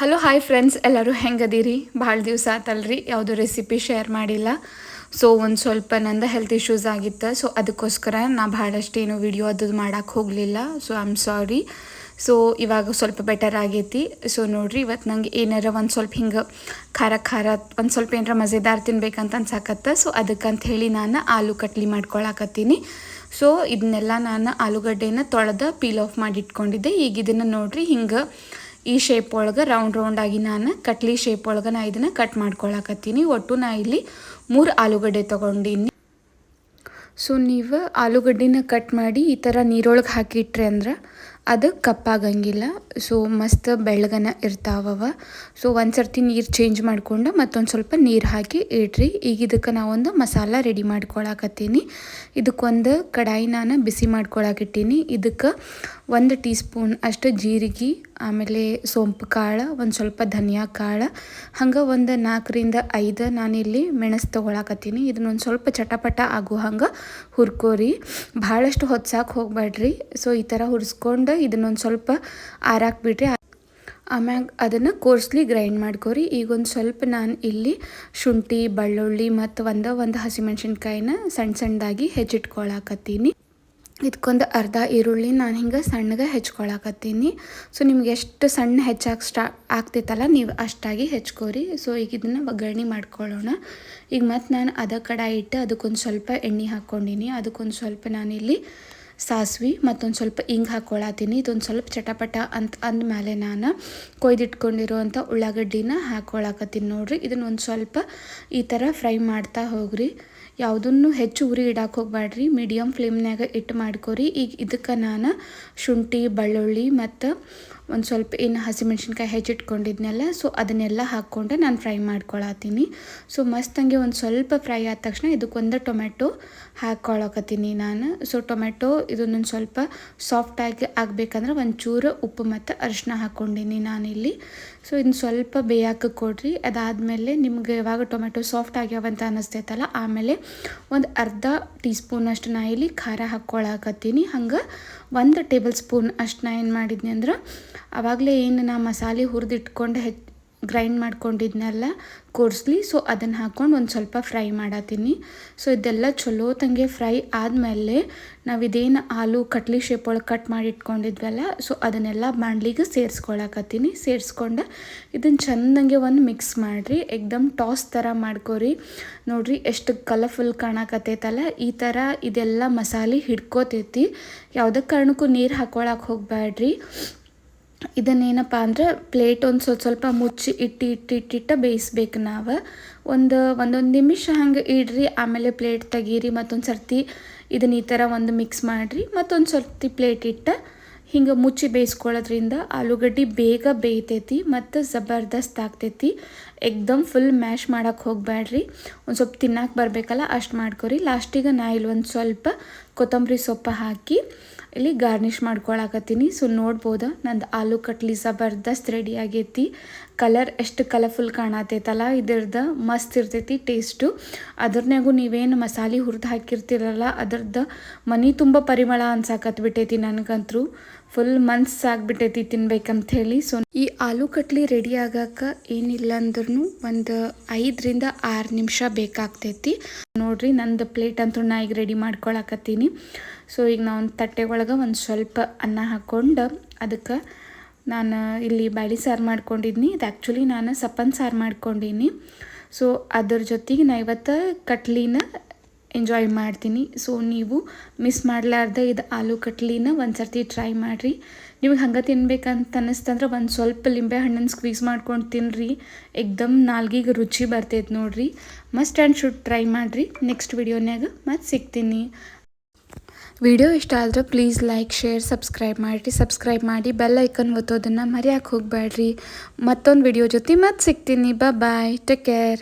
Hello hi friends ಎಲ್ಲರೂ ಹೆಂಗದೀರಿ? ಭಾಳ ದಿವಸ ಆತಲ್ರಿ. ಯಾವುದು ರೆಸಿಪಿ ಶೇರ್ ಮಾಡಿಲ್ಲ. ಸೊ ಒಂದು ಸ್ವಲ್ಪ ನಂದು ಹೆಲ್ತ್ ಇಶ್ಯೂಸ್ ಆಗಿತ್ತು. ಸೊ ಅದಕ್ಕೋಸ್ಕರ ನಾ ಭಾಳಷ್ಟು ಏನು ವಿಡಿಯೋ ಅದು ಮಾಡೋಕ್ಕೆ ಹೋಗಲಿಲ್ಲ. So I am sorry so ಇವಾಗ ಸ್ವಲ್ಪ ಬೆಟರ್ ಆಗೈತಿ. ಸೊ ನೋಡಿರಿ ಇವತ್ತು ನಂಗೆ ಏನಾರ ಒಂದು ಸ್ವಲ್ಪ ಹಿಂಗೆ ಖಾರ ಖಾರ, ಒಂದು ಸ್ವಲ್ಪ ಏನಾರ ಮಜೆದಾರ್ ತಿನ್ಬೇಕಂತ ಅನ್ಸಾಕತ್ತ. ಸೊ ಅದಕ್ಕಂತ ಹೇಳಿ ನಾನು ಆಲೂ ಕಟ್ಲಿ ಮಾಡ್ಕೊಳಕತ್ತೀನಿ. ಸೊ ಇದನ್ನೆಲ್ಲ ನಾನು ಆಲೂಗಡ್ಡೆನ ತೊಳೆದ ಪೀಲ್ ಆಫ್ ಮಾಡಿ ಇಟ್ಕೊಂಡಿದ್ದೆ ಈಗ ಇದನ್ನು ನೋಡಿರಿ, ಹಿಂಗೆ ಈ ಶೇಪ್ ಒಳಗೆ ರೌಂಡ್ ರೌಂಡ್ ಆಗಿ ನಾನು ಕಟ್ಲಿ ಶೇಪ್ ಒಳಗೆ ನಾ ಇದನ್ನು ಕಟ್ ಮಾಡ್ಕೊಳಕತ್ತೀನಿ. ಒಟ್ಟು ನಾ ಇಲ್ಲಿ ಮೂರು ಆಲೂಗಡ್ಡೆ ತೊಗೊಂಡಿನಿ. ಸೊ ನೀವು ಆಲೂಗಡ್ಡಿನ ಕಟ್ ಮಾಡಿ ಈ ಥರ ನೀರೊಳಗೆ ಹಾಕಿಟ್ರಿ ಅಂದ್ರೆ ಅದು ಕಪ್ಪಾಗಂಗಿಲ್ಲ. ಸೊ ಮಸ್ತ್ ಬೆಳ್ಳಗನ ಇರ್ತಾವವ. ಸೊ ಒಂದು ಸರ್ತಿ ನೀರು ಚೇಂಜ್ ಮಾಡಿಕೊಂಡು ಮತ್ತೊಂದು ಸ್ವಲ್ಪ ನೀರು ಹಾಕಿ ಇಡ್ರಿ. ಈಗ ಇದಕ್ಕೆ ನಾವೊಂದು ಮಸಾಲ ರೆಡಿ ಮಾಡ್ಕೊಳಕತ್ತೀನಿ. ಇದಕ್ಕೊಂದು ಕಡಾಯಿ ನಾನು ಬಿಸಿ ಮಾಡ್ಕೊಳಕಿಟ್ಟೀನಿ. ಇದಕ್ಕೆ ಒಂದು ಟೀ ಸ್ಪೂನ್ ಅಷ್ಟು ಜೀರಿಗೆ, ಆಮೇಲೆ ಸೋಂಪು ಕಾಳು, ಒಂದು ಸ್ವಲ್ಪ ಧನಿಯಾ ಕಾಳು, ಹಂಗೆ ಒಂದು ನಾಲ್ಕರಿಂದ ಐದು ನಾನಿಲ್ಲಿ ಮೆಣಸು ತೊಗೊಳಕತ್ತೀನಿ. ಇದನ್ನೊಂದು ಸ್ವಲ್ಪ ಚಟಪಟ ಆಗೋ ಹಂಗೆ ಹುರ್ಕೋರಿ. ಭಾಳಷ್ಟು ಹೊತ್ಸಾಕೆ ಹೋಗ್ಬೇಡ್ರಿ ಸೊ ಈ ಥರ ಹುರ್ಸ್ಕೊಂಡು ಇದನ್ನೊಂದು ಸ್ವಲ್ಪ ಆರಾಕ್ಬಿಟ್ರಿ ಆಮ್ಯಾಗ ಅದನ್ನು ಕೋರ್ಸ್ಲಿ ಗ್ರೈಂಡ್ ಮಾಡ್ಕೊರಿ. ಈಗ ಒಂದು ಸ್ವಲ್ಪ ನಾನು ಇಲ್ಲಿ ಶುಂಠಿ, ಬೆಳ್ಳುಳ್ಳಿ ಮತ್ತು ಒಂದು ಒಂದು ಹಸಿಮೆಣ್ಸಿನ್ಕಾಯಿನ ಸಣ್ಣ ಸಣ್ಣದಾಗಿ ಹೆಚ್ಚಿಟ್ಕೊಳಕತ್ತೀನಿ ಇದಕ್ಕೊಂದು ಅರ್ಧ ಈರುಳ್ಳಿ ನಾನು ಹಿಂಗೆ ಸಣ್ಣಗೆ ಹೆಚ್ಕೊಳಕತ್ತೀನಿ. ಸೊ, ನಿಮ್ಗೆ ಎಷ್ಟು ಸಣ್ಣ ಹೆಚ್ಚಾಗಿ ಸ್ಟಾ ಆಗ್ತೈತಲ್ಲ ನೀವು ಅಷ್ಟಾಗಿ ಹೆಚ್ಕೋರಿ. ಸೊ, ಈಗ ಇದನ್ನು ಒಗ್ಗರಣೆ ಮಾಡ್ಕೊಳ್ಳೋಣ. ಈಗ ಮತ್ತು ನಾನು ಅದ ಕಡಾಯಿ ಇಟ್ಟು ಅದಕ್ಕೊಂದು ಸ್ವಲ್ಪ ಎಣ್ಣೆ ಹಾಕ್ಕೊಂಡಿನಿ. ಅದಕ್ಕೊಂದು ಸ್ವಲ್ಪ ನಾನಿಲ್ಲಿ ಸಾಸ್ವಿ ಮತ್ತೊಂದು ಸ್ವಲ್ಪ ಹಿಂಗೆ ಹಾಕ್ಕೊಳತ್ತೀನಿ ಇದೊಂದು ಸ್ವಲ್ಪ ಚಟಪಟ ಅಂತ ಅಂದಮೇಲೆ ನಾನು ಕೊಯ್ದಿಟ್ಕೊಂಡಿರುವಂಥ ಉಳ್ಳಾಗಡ್ಡಿನ ಹಾಕ್ಕೊಳಕತ್ತೀನಿ ನೋಡ್ರಿ. ಇದನ್ನು ಒಂದು ಸ್ವಲ್ಪ ಈ ಥರ ಫ್ರೈ ಮಾಡ್ತಾ ಹೋಗ್ರಿ. ಯಾವುದನ್ನು ಹೆಚ್ಚು ಉರಿ ಇಡಕ್ಕೆ ಹೋಗ್ಬೇಡ್ರಿ ಮೀಡಿಯಮ್ ಫ್ಲೇಮ್ನಾಗ ಇಟ್ಟು ಮಾಡ್ಕೊರಿ. ಈಗ ಇದಕ್ಕೆ ನಾನು ಶುಂಠಿ, ಬೆಳ್ಳುಳ್ಳಿ ಮತ್ತು ಒಂದು ಸ್ವಲ್ಪ ಇನ್ನು ಹಸಿಮೆಣ್ಸಿನ್ಕಾಯಿ ಹೆಚ್ಚಿಟ್ಕೊಂಡಿದ್ನೆಲ್ಲ ಸೊ ಅದನ್ನೆಲ್ಲ ಹಾಕ್ಕೊಂಡು ನಾನು ಫ್ರೈ ಮಾಡ್ಕೊಳತ್ತೀನಿ. ಸೊ ಮಸ್ತಂಗೆ ಒಂದು ಸ್ವಲ್ಪ ಫ್ರೈ ಆದ ತಕ್ಷಣ ಇದಕ್ಕೊಂದು ಟೊಮೆಟೊ ಹಾಕ್ಕೊಳಕತ್ತೀನಿ ನಾನು. ಸೊ ಟೊಮೆಟೊ ಇದನ್ನೊಂದು ಸ್ವಲ್ಪ ಸಾಫ್ಟಾಗಿ ಆಗಬೇಕಂದ್ರೆ ಒಂಚೂರು ಉಪ್ಪು ಮತ್ತು ಅರಿಶಿನ ಹಾಕ್ಕೊಂಡಿನಿ ನಾನಿಲ್ಲಿ. ಸೊ ಇದನ್ನ ಸ್ವಲ್ಪ ಬೇಯಕ್ಕೆ ಕೊಡ್ರಿ. ಅದಾದಮೇಲೆ ನಿಮ್ಗೆ ಯಾವಾಗ ಟೊಮೆಟೊ ಸಾಫ್ಟ್ ಆಗ್ಯಾವಂತ ಅನ್ನಿಸ್ತೈತಲ್ಲ ಆಮೇಲೆ ಒಂದು ಅರ್ಧ ಟೀ ಸ್ಪೂನಷ್ಟು ನಾ ಇಲ್ಲಿ ಖಾರ ಹಾಕ್ಕೊಳಕತ್ತೀನಿ ಹಂಗೆ ಒಂದು ಟೇಬಲ್ ಸ್ಪೂನ್ ಅಷ್ಟು ನಾ ಏನು ಮಾಡಿದ್ನಿ ಅಂದ್ರೆ ಆವಾಗಲೇ ಏನು ನಾ ಮಸಾಲೆ ಹುರಿದಿಟ್ಕೊಂಡು ಹೆಚ್ಚು ಗ್ರೈಂಡ್ ಮಾಡ್ಕೊಂಡಿದ್ನೆಲ್ಲ ಕೋರ್ಸ್ಲಿ ಸೊ ಅದನ್ನು ಹಾಕ್ಕೊಂಡು ಒಂದು ಸ್ವಲ್ಪ ಫ್ರೈ ಮಾಡತ್ತೀನಿ ಸೊ ಇದೆಲ್ಲ ಚಲೋ ತಂಗೆ ಫ್ರೈ ಆದಮೇಲೆ ನಾವು ಇದೇನು ಆಲೂ ಕಟ್ಲಿ ಶೇಪ್ ಒಳಗೆ ಕಟ್ ಮಾಡಿ ಇಟ್ಕೊಂಡಿದ್ವಲ್ಲ ಸೊ ಅದನ್ನೆಲ್ಲ ಬಾಣಲಿಗೆ ಸೇರಿಸ್ಕೊಳಕತ್ತೀನಿ. ಸೇರಿಸ್ಕೊಂಡು ಇದನ್ನು ಚೆಂದಂಗೆ ಒಂದು ಮಿಕ್ಸ್ ಮಾಡಿರಿ, ಎಕ್ದಮ್ ಟಾಸ್ ಥರ ಮಾಡ್ಕೋರಿ. ನೋಡಿರಿ ಎಷ್ಟು ಕಲರ್ಫುಲ್ ಕಾಣಕತ್ತೈತಲ್ಲ, ಈ ಥರ ಇದೆಲ್ಲ ಮಸಾಲೆ ಹಿಡ್ಕೋತೈತಿ. ಯಾವುದೇ ಕಾರಣಕ್ಕೂ ನೀರು ಹಾಕ್ಕೊಳಕ್ಕೆ ಹೋಗಬೇಡ್ರಿ ಇದನ್ನೇನಪ್ಪ ಅಂದ್ರೆ ಪ್ಲೇಟ್ ಒಂದು ಸ್ವಲ್ಪ ಸ್ವಲ್ಪ ಮುಚ್ಚಿ ಇಟ್ಟು ಇಟ್ಟು ಇಟ್ಟಿಟ್ಟು ಬೇಯಿಸ್ಬೇಕು ನಾವು. ಒಂದು ಒಂದೊಂದು ನಿಮಿಷ ಹಂಗೆ ಇಡ್ರಿ, ಆಮೇಲೆ ಪ್ಲೇಟ್ ತೆಗೀರಿ, ಮತ್ತೊಂದು ಸರ್ತಿ ಇದನ್ನ ಈ ಥರ ಒಂದು ಮಿಕ್ಸ್ ಮಾಡಿರಿ, ಮತ್ತೊಂದು ಸರ್ತಿ ಪ್ಲೇಟ್ ಇಟ್ಟು ಹಿಂಗೆ ಮುಚ್ಚಿ ಬೇಯಿಸ್ಕೊಳ್ಳೋದ್ರಿಂದ ಆಲೂಗಡ್ಡೆ ಬೇಗ ಬೇಯ್ತೈತಿ, ಮತ್ತು ಜಬರ್ದಸ್ತ್ ಆಗ್ತೈತಿ. ಎಕ್ದಮ್ ಫುಲ್ ಮ್ಯಾಶ್ ಮಾಡೋಕ್ಕೆ ಹೋಗಬೇಡ್ರಿ ಒಂದು ಸ್ವಲ್ಪ ತಿನ್ನಕ್ಕೆ ಬರಬೇಕಲ್ಲ, ಅಷ್ಟು ಮಾಡ್ಕೊರಿ. ಲಾಸ್ಟಿಗೆ ನಾ ಇಲ್ಲಿ ಒಂದು ಸ್ವಲ್ಪ ಕೊತ್ತಂಬರಿ ಸೊಪ್ಪು ಹಾಕಿ ಇಲ್ಲಿ ಗಾರ್ನಿಷ್ ಮಾಡ್ಕೊಳಕತ್ತೀನಿ. ಸೊ ನೋಡ್ಬೋದು? ನಂದು ಆಲೂ ಕಟ್ಲಿ ಜಬರ್ದಸ್ತ್ ರೆಡಿ ಆಗೈತಿ. ಕಲರ್ ಎಷ್ಟು ಕಲರ್ಫುಲ್ ಕಾಣತೈತಲ್ಲ, ಇದ್ರದ್ದು ಮಸ್ತ್ ಇರ್ತೈತಿ ಟೇಸ್ಟು ಅದ್ರನ್ಯಾಗೂ ನೀವೇನು ಮಸಾಲೆ ಹುರಿದು ಹಾಕಿರ್ತೀರಲ್ಲ, ಅದ್ರದ್ದು ಮನೆ ತುಂಬ ಪರಿಮಳ ಅನ್ಸಾಕತ್ ಬಿಟ್ಟೈತಿ ನನಗಂತರೂ. ಫುಲ್ ಮನ್ಸಾಗ್ಬಿಟ್ಟೈತಿ ತಿನ್ಬೇಕಂತ ಹೇಳಿ ಸೊ ಈ ಆಲೂ ಕಟ್ಲಿ ರೆಡಿ ಆಗಕ್ಕೆ ಏನಿಲ್ಲ ಅಂದ್ರೂ ಒಂದು ಐದರಿಂದ ಆರು ನಿಮಿಷ ಬೇಕಾಗ್ತೈತಿ. ನೋಡ್ರಿ ನಂದು ಪ್ಲೇಟ್ ಅಂತೂ ನಾ ಈಗ ರೆಡಿ ಮಾಡ್ಕೊಳಕತ್ತೀನಿ. ಸೊ ಈಗ ನಾ ಒಂದು ತಟ್ಟೆ ಒಳಗೆ ಒಂದು ಸ್ವಲ್ಪ ಅನ್ನ ಹಾಕ್ಕೊಂಡು ಅದಕ್ಕೆ ನಾನು ಇಲ್ಲಿ ಬ್ಯಾಳಿ ಸಾರು ಮಾಡ್ಕೊಂಡಿದ್ನಿ. ಇದು ಆ್ಯಕ್ಚುಲಿ ನಾನು ಸಪ್ಪನ್ ಸಾರು ಮಾಡ್ಕೊಂಡೀನಿ. ಸೊ ಅದ್ರ ಜೊತೆಗೆ ನಾ ಇವತ್ತು ಕಟ್ಲಿನ ಎಂಜಾಯ್ ಮಾಡ್ತೀನಿ. ಸೊ ನೀವು ಮಿಸ್ ಮಾಡಲಾರ್ದೆ ಇದು ಆಲೂ ಕಟ್ಲಿನ ಒಂದು ಸರ್ತಿ ಟ್ರೈ ಮಾಡಿರಿ. ನಿಮಗೆ ಹಂಗೆ ತಿನ್ಬೇಕಂತ ಅನ್ನಿಸ್ತಂದ್ರೆ ಒಂದು ಸ್ವಲ್ಪ ಲಿಂಬೆ ಹಣ್ಣನ್ನು ಸ್ಕ್ವೀಸ್ ಮಾಡ್ಕೊಂಡು ತಿನ್ನಿರಿ ಎಕ್ದಮ್ ನಾಲ್ಗಿಗೆ ರುಚಿ ಬರ್ತೈತೆ ನೋಡಿರಿ. ಮಸ್ಟ್ ಆ್ಯಂಡ್ ಶುಡ್ ಟ್ರೈ ಮಾಡಿರಿ. ನೆಕ್ಸ್ಟ್ ವಿಡಿಯೋನ್ಯಾಗ ಮತ್ತೆ ಸಿಗ್ತೀನಿ. ವಿಡಿಯೋ ಇಷ್ಟ ಆದರೆ ಪ್ಲೀಸ್ ಲೈಕ್ ಶೇರ್ ಸಬ್ಸ್ಕ್ರೈಬ್ ಮಾಡಿರಿ. ಸಬ್ಸ್ಕ್ರೈಬ್ ಮಾಡಿ ಬೆಲ್ ಐಕನ್ ಒತ್ತೋದನ್ನು ಮರೆಯೋಕೆ ಹೋಗಬೇಡ್ರಿ ಮತ್ತೊಂದು ವಿಡಿಯೋ ಜೊತೆ ಮತ್ತೆ ಸಿಗ್ತೀನಿ. Bye take care